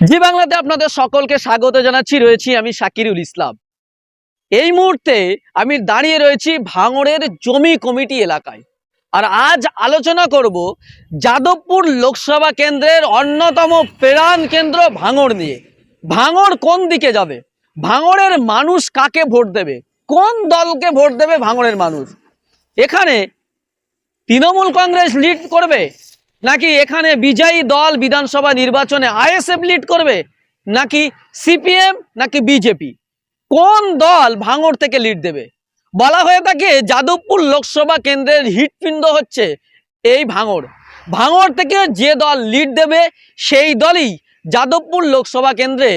জি বাংলাতে আপনাদের সকলকে স্বাগত জানাচ্ছি। রয়েছি আমি শাকিরুল ইসলাম। এই মুহূর্তে আমি দাঁড়িয়ে রয়েছি ভাঙড়ের জমি কমিটি এলাকায়। আর আজ আলোচনা করব যাদবপুর লোকসভা কেন্দ্রের অন্যতম প্রাণ কেন্দ্র ভাঙড় নিয়ে। ভাঙড় কোন দিকে যাবে? ভাঙড়ের মানুষ কাকে ভোট দেবে? কোন দলকে ভোট দেবে ভাঙড়ের মানুষ? এখানে তৃণমূল কংগ্রেস লিড করবে নাকি এখানে বিজয়ী দল বিধানসভা নির্বাচনে আইএসএফ লিড করবে? নাকি সিপিএম, নাকি বিজেপি? কোন দল ভাঙড় থেকে লিড দেবে? বলা হয়ে থাকে যাদবপুর লোকসভা কেন্দ্রের হিটপিণ্ড হচ্ছে এই ভাঙড়। ভাঙড় থেকে যে দল লিড দেবে, সেই দলই যাদবপুর লোকসভা কেন্দ্রে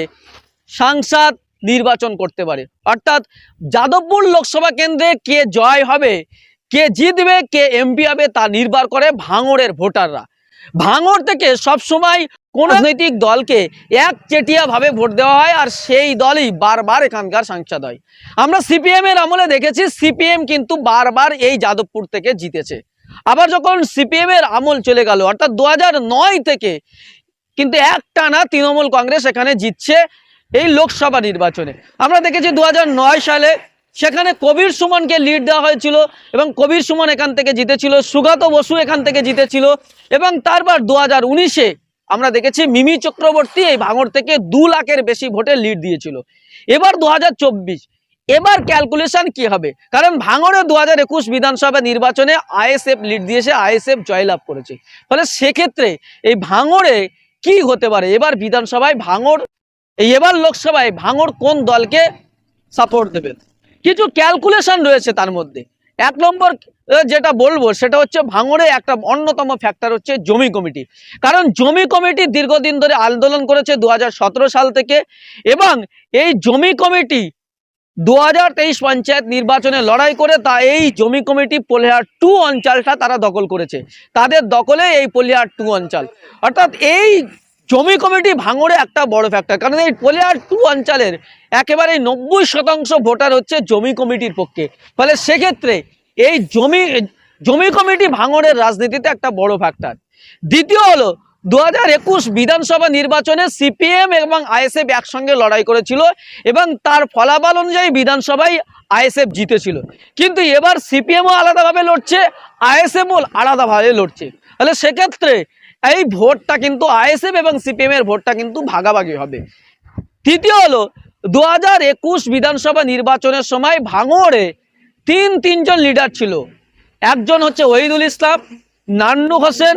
সাংসদ নির্বাচন করতে পারে। অর্থাৎ যাদবপুর লোকসভা কেন্দ্রে কে জয় হবে, কে জিতবে, কে এমপি হবে তা নির্ভর করে ভাঙড়ের ভোটাররা। ভাঙড় থেকে সবসময় কোন রাজনৈতিক দলকে একচেটিয়া ভাবে ভোট দেওয়া হয় আর সেই দলই বারবার এখানকার সাংসদ হয়। আমরা সিপিএম এর আমলে দেখেছি সিপিএম কিন্তু বারবার এই যাদবপুর থেকে জিতেছে। আবার যখন সিপিএম এর আমল চলে গেল অর্থাৎ দু নয় থেকে কিন্তু একটানা তৃণমূল কংগ্রেস এখানে জিতছে এই লোকসভা নির্বাচনে। আমরা দেখেছি দু হাজার নয় সালে সেখানে কবির সুমনকে লিড দেওয়া হয়েছিল এবং কবির সুমন এখান থেকে জিতেছিল, সুগত বসু এখান থেকে জিতেছিল এবং তারপর দু হাজার উনিশে আমরা দেখেছি মিমি চক্রবর্তী এই ভাঙড় থেকে দু লাখের বেশি ভোটে লিড দিয়েছিল। এবার দু হাজার চব্বিশ, এবার ক্যালকুলেশন কি হবে? কারণ ভাঙড়ে দু হাজার একুশ বিধানসভা নির্বাচনে আইএসএফ লিড দিয়েছে, আইএসএফ জয়লাভ করেছে। ফলে সেক্ষেত্রে এই ভাঙড়ে কি হতে পারে? এবার বিধানসভায় ভাঙড় এবার লোকসভায় ভাঙড় কোন দলকে সাপোর্ট দেবে? কিছু ক্যালকুলেশন রয়েছে তার মধ্যে। এক নম্বর যেটা বলব, সেটা হচ্ছে ভাঙড়ে একটা অন্যতম ফ্যাক্টর হচ্ছে জমি কমিটি। কারণ জমি কমিটি দীর্ঘদিন ধরে আন্দোলন করেছে দু হাজার সতেরো সাল থেকে, এবং এই জমি কমিটি দু হাজার তেইশ পঞ্চায়েত নির্বাচনে লড়াই করে তা, এই জমি কমিটি পলিহার টু অঞ্চলটা তারা দখল করেছে। তাদের দখলে এই পলিহার টু অঞ্চল। অর্থাৎ এই জমি কমিটি ভাঙড়ে একটা বড় ফ্যাক্টর কারণ এই পলিহার টু অঞ্চলের একেবারে নব্বই শতাংশ ভোটার হচ্ছে জমি কমিটির পক্ষে। ফলে সেক্ষেত্রে এই জমি জমি কমিটি ভাঙড়ের রাজনীতিতে একটা বড় ফ্যাক্টর দ্বিতীয় হলো দু হাজার একুশ বিধানসভা নির্বাচনে সিপিএম এবং আইএসএফ একসঙ্গে লড়াই করেছিল এবং তার ফলাফল অনুযায়ী বিধানসভায় আইএসএফ জিতেছিল। কিন্তু এবার সিপিএমও আলাদাভাবে লড়ছে, আইএসএফও আলাদাভাবে লড়ছে। তাহলে সেক্ষেত্রে এই ভোটটা কিন্তু আইএসএফ এবং সিপিএম এর ভোটটা কিন্তু ভাগাভাগি হবে। তৃতীয় হলো দু হাজার একুশ বিধানসভা নির্বাচনের সময় ভাঙড়ে তিন, তিনজন লিডার ছিল। একজন হচ্ছে ওহিদুল ইসলাম, নান্নু হোসেন।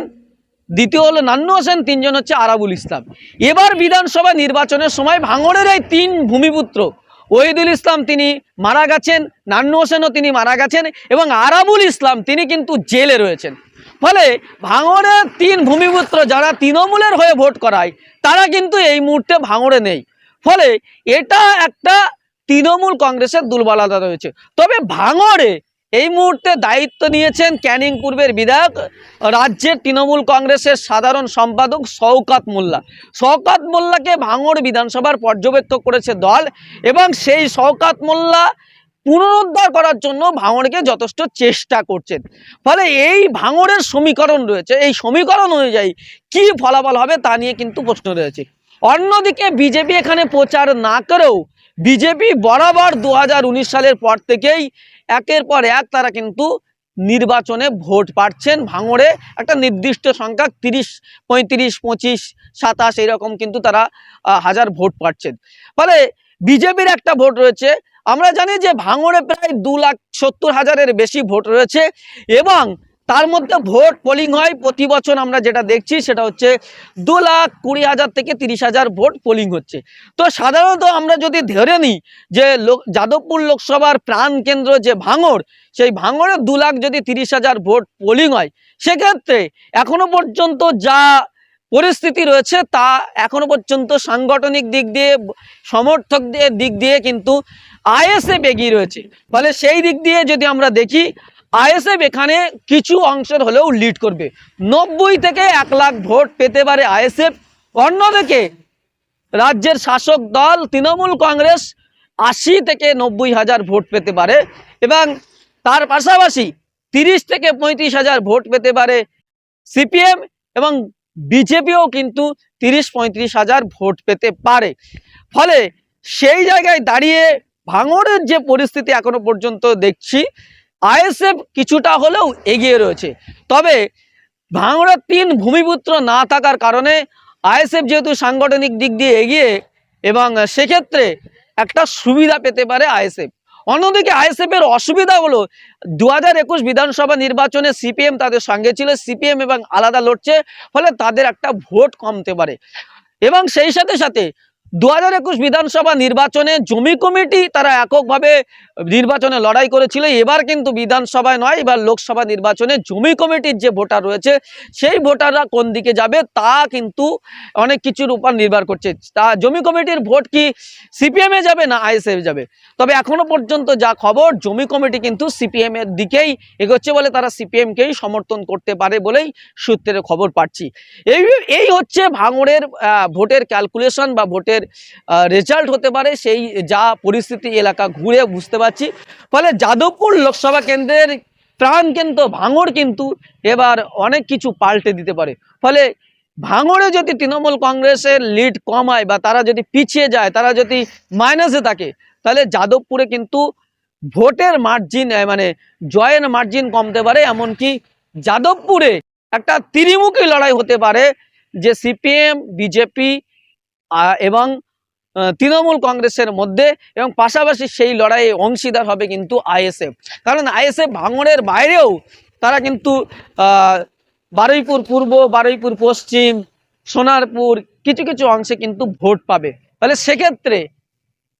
দ্বিতীয় হলো নান্নু হোসেন, তিনজন হচ্ছে আরাবুল ইসলাম। এবার বিধানসভা নির্বাচনের সময় ভাঙড়ের এই তিন ভূমিপুত্র, ওহিদুল ইসলাম তিনি মারা গেছেন, নান্নু হোসেনও তিনি মারা গেছেন এবং আরাবুল ইসলাম তিনি কিন্তু জেলে রয়েছেন। ফলে ভাঙড়ের তিন ভূমিপুত্র যারা তৃণমূলের হয়ে ভোট করায়, তারা কিন্তু এই মুহূর্তে ভাঙড়ে নেই। ফলে এটা একটা তৃণমূল কংগ্রেসের দুর্বলতা রয়েছে। তবে ভাঙড়ে এই মুহূর্তে দায়িত্ব নিয়েছেন ক্যানিং পূর্বের বিধায়ক, রাজ্যের তৃণমূল কংগ্রেসের সাধারণ সম্পাদক শওকাত মোল্লা। শওকাত মোল্লাকে ভাঙড় বিধানসভার পর্যবেক্ষক করেছে দল এবং সেই শওকাত মোল্লা পুনরুদ্ধার করার জন্য ভাঙড়কে যথেষ্ট চেষ্টা করছেন। ফলে এই ভাঙড়ের সমীকরণ রয়েছে। এই সমীকরণ অনুযায়ী কি ফলাফল হবে তা নিয়ে কিন্তু প্রশ্ন রয়েছে। অন্যদিকে বিজেপি এখানে প্রচার না করেও বিজেপি বরাবর দু হাজার উনিশ সালের পর থেকেই একের পর এক তারা কিন্তু নির্বাচনে ভোট পাচ্ছেন। ভাঙড়ে একটা নির্দিষ্ট সংখ্যা, তিরিশ, পঁয়ত্রিশ, পঁচিশ, সাতাশ এরকম কিন্তু তারা হাজার ভোট পাচ্ছেন। ফলে বিজেপির একটা ভোট রয়েছে আমরা জানি যে ভাঙড়ে প্রায় দু লাখ সত্তর হাজারের বেশি ভোট রয়েছে এবং তার মধ্যে ভোট পোলিং হয়। প্রতি বছর আমরা যেটা দেখছি সেটা হচ্ছে দু লাখ কুড়ি হাজার থেকে তিরিশ হাজার ভোট পোলিং হচ্ছে। তো সাধারণত আমরা যদি ধরে নিই যে লোক যাদবপুর লোকসভার প্রাণ কেন্দ্র যে ভাঙড়, সেই ভাঙড়ে দু লাখ যদি তিরিশ হাজার ভোট পোলিং হয়, সেক্ষেত্রে এখনও পর্যন্ত যা পরিস্থিতি রয়েছে তা এখনও পর্যন্ত সাংগঠনিক দিক দিয়ে, সমর্থকদের দিক দিয়ে কিন্তু আইএসএফ এগিয়ে রয়েছে। ফলে সেই দিক দিয়ে যদি আমরা দেখি, আইএসএফ এখানে কিছু অংশের হলেও লিড করবে। নব্বই থেকে এক লাখ ভোট পেতে পারে আইএসএফ। অন্যদিকে রাজ্যের শাসক দল তৃণমূল কংগ্রেস আশি থেকে নব্বই হাজার ভোট পেতে পারে এবং তার পাশাপাশি তিরিশ থেকে পঁয়ত্রিশ হাজার ভোট পেতে পারে সিপিএম এবং বিজেপিও কিন্তু তিরিশ পঁয়ত্রিশ হাজার ভোট পেতে পারে। ফলে সেই জায়গায় দাঁড়িয়ে ভাঙড়ের যে পরিস্থিতি এখনও পর্যন্ত দেখছি, আইএসএফ কিছুটা হলেও এগিয়ে রয়েছে। তবে ভাঙড়ের তিন ভূমিপুত্র না থাকার কারণে আইএসএফ যেহেতু সাংগঠনিক দিক দিয়ে এগিয়ে, এবং সেক্ষেত্রে একটা সুবিধা পেতে পারে আইএসএফ। অন্যদিকে আইএসএফ এর অসুবিধা হলো দু হাজার একুশ বিধানসভা নির্বাচনে সিপিএম তাদের সঙ্গে ছিল, সিপিএম এবং আলাদা লড়ছে, ফলে তাদের একটা ভোট কমতে পারে। এবং সেই সাথে সাথে দু হাজার একুশ বিধানসভা নির্বাচনে জমি কমিটি তারা এককভাবে নির্বাচনে লড়াই করেছিল। এবার কিন্তু বিধানসভায় নয়, এবার লোকসভা নির্বাচনে জমি কমিটির যে ভোটার রয়েছে, সেই ভোটাররা কোন দিকে যাবে তা কিন্তু অনেক কিছুর উপর নির্ভর করছে। তা জমি কমিটির ভোট কি সিপিএমে যাবে না আইএসএফ যাবে? তবে এখনও পর্যন্ত যা খবর, জমি কমিটি কিন্তু সিপিএম এর দিকেই এগোচ্ছে বলে তারা সিপিএমকেই সমর্থন করতে পারে বলেই সূত্রের খবর পাচ্ছি। এই এই হচ্ছে ভাঙড়ের ভোটের ক্যালকুলেশন বা ভোটের রেজাল্ট হতে পারে, সেই যা পরিস্থিতি এলাকা ঘুরে বুঝতে পারছি। ফলে যাদবপুর লোকসভা কেন্দ্রের প্রাণ কিন্তু ভাঙর কিন্তু এবার অনেক কিছু পাল্টে দিতে পারে। ফলে ভাঙড়ে যদি তৃণমূল কংগ্রেসের লিড কমায় বা তারা যদি পিছিয়ে যায়, তারা যদি মাইনাসে থাকে, তাহলে যাদবপুরে কিন্তু ভোটের মার্জিন মানে জয়ের মার্জিন কমতে পারে। এমনকি যাদবপুরে একটা ত্রিমুখী লড়াই হতে পারে, যে সিপিএম বিজেপি এবং তৃণমূল কংগ্রেসের মধ্যে এবং পাশাপাশি সেই লড়াইয়ে অংশীদার হবে কিন্তু আইএসএফ। কারণ আইএসএফ ভাঙড়ের বাইরেও তারা কিন্তু বারুইপুর পূর্ব, বারুইপুর পশ্চিম, সোনারপুর কিছু কিছু অংশে কিন্তু ভোট পাবে। তাহলে সেক্ষেত্রে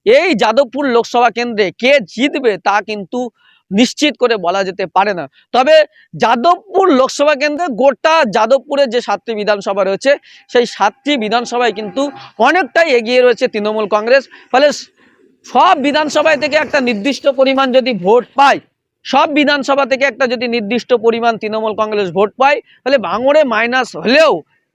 এই যাদবপুর লোকসভা কেন্দ্রে কে জিতবে তা কিন্তু নিশ্চিত করে বলা যেতে পারে না। তবে যাদবপুর লোকসভা কেন্দ্রে গোটা যাদবপুরের যে সাতটি বিধানসভা রয়েছে, সেই সাতটি বিধানসভায় কিন্তু অনেকটাই এগিয়ে রয়েছে তৃণমূল কংগ্রেস। ফলে সব বিধানসভায় থেকে একটা নির্দিষ্ট পরিমাণ যদি ভোট পায়, সব বিধানসভা থেকে একটা যদি নির্দিষ্ট পরিমাণ তৃণমূল কংগ্রেস ভোট পায়, তাহলে ভাঙড়ে মাইনাস হলেও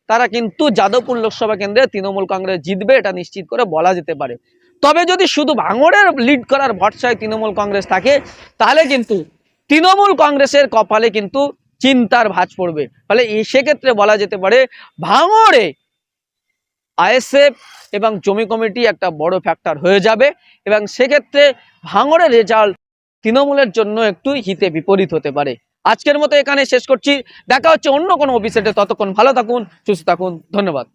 তারা কিন্তু যাদবপুর লোকসভা কেন্দ্রে তৃণমূল কংগ্রেস জিতবে, এটা নিশ্চিত করে বলা যেতে পারে। তবে যদি শুধু ভাঙড়ের লিড করার ভরসায় তৃণমূল কংগ্রেস থাকে, তাহলে কিন্তু তৃণমূল কংগ্রেসের কপালে কিন্তু চিন্তার ভাঁজ পড়বে। ফলে সেক্ষেত্রে বলা যেতে পারে, ভাঙড়ে আইএসএফ এবং জমি কমিটি একটা বড় ফ্যাক্টর হয়ে যাবে এবং সেক্ষেত্রে ভাঙড়ের রেজাল্ট তৃণমূলের জন্য একটু হিতে বিপরীত হতে পারে। আজকের মতো এখানে শেষ করছি। দেখা হচ্ছে অন্য কোনো অফিসেটে ততক্ষণ ভালো থাকুন, সুস্থ থাকুন। ধন্যবাদ।